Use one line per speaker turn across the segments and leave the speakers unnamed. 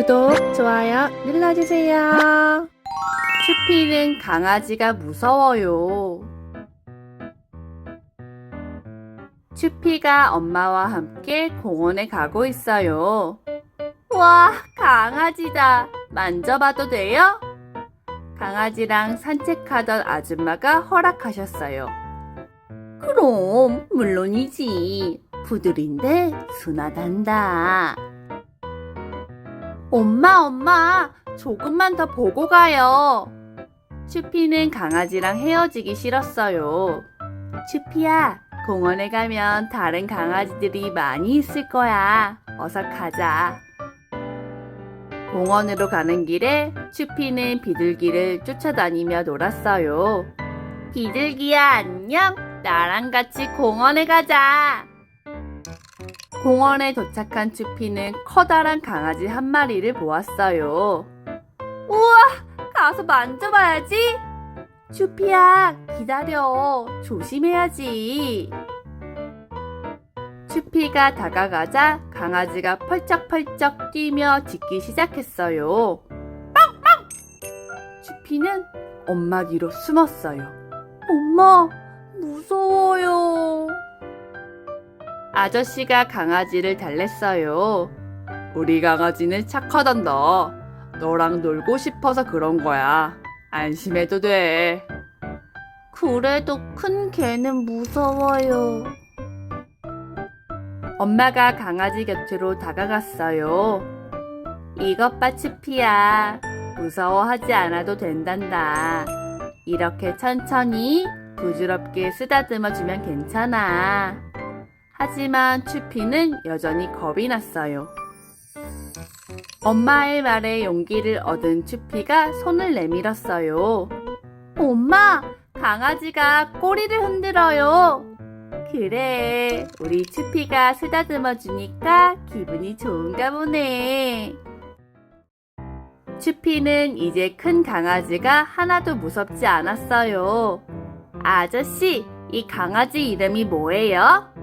구독, 좋아요 눌러주세요. 추피는 강아지가 무서워요. 추피가 엄마와 함께 공원에 가고 있어요. 와, 강아지다. 만져봐도 돼요? 강아지랑 산책하던 아줌마가 허락하셨어요. 그럼, 물론이지. 푸들인데 순하단다. 엄마, 엄마, 조금만 더 보고 가요. 추피는 강아지랑 헤어지기 싫었어요. 추피야, 공원에 가면 다른 강아지들이 많이 있을 거야. 어서 가자. 공원으로 가는 길에 추피는 비둘기를 쫓아다니며 놀았어요. 비둘기야, 안녕. 나랑 같이 공원에 가자. 공원에 도착한 추피는 커다란 강아지 한 마리를 보았어요. 우와, 가서 만져봐야지. 추피야, 기다려. 조심해야지. 추피가 다가가자 강아지가 펄쩍펄쩍 뛰며 짖기 시작했어요. 빵빵! 추피는 엄마 뒤로 숨었어요. 엄마, 무서워요. 아저씨가 강아지를 달랬어요. 우리 강아지는 착하단다. 너랑 놀고 싶어서 그런 거야. 안심해도 돼. 그래도 큰 개는 무서워요. 엄마가 강아지 곁으로 다가갔어요. 이것 봐, 치피야. 무서워하지 않아도 된단다. 이렇게 천천히 부드럽게 쓰다듬어 주면 괜찮아. 하지만 추피는 여전히 겁이 났어요. 엄마의 말에 용기를 얻은 추피가 손을 내밀었어요. 엄마, 강아지가 꼬리를 흔들어요. 그래, 우리 추피가 쓰다듬어 주니까 기분이 좋은가 보네. 추피는 이제 큰 강아지가 하나도 무섭지 않았어요. 아저씨, 이 강아지 이름이 뭐예요?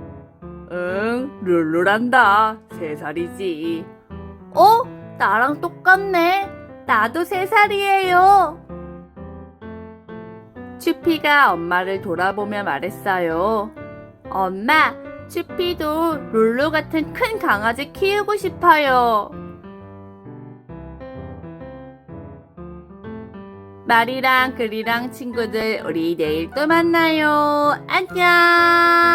응, 룰루란다. 세 살이지. 어? 나랑 똑같네. 나도 세 살이에요. 추피가 엄마를 돌아보며 말했어요. 엄마, 추피도 룰루 같은 큰 강아지 키우고 싶어요. 말이랑 글이랑 친구들, 우리 내일 또 만나요. 안녕!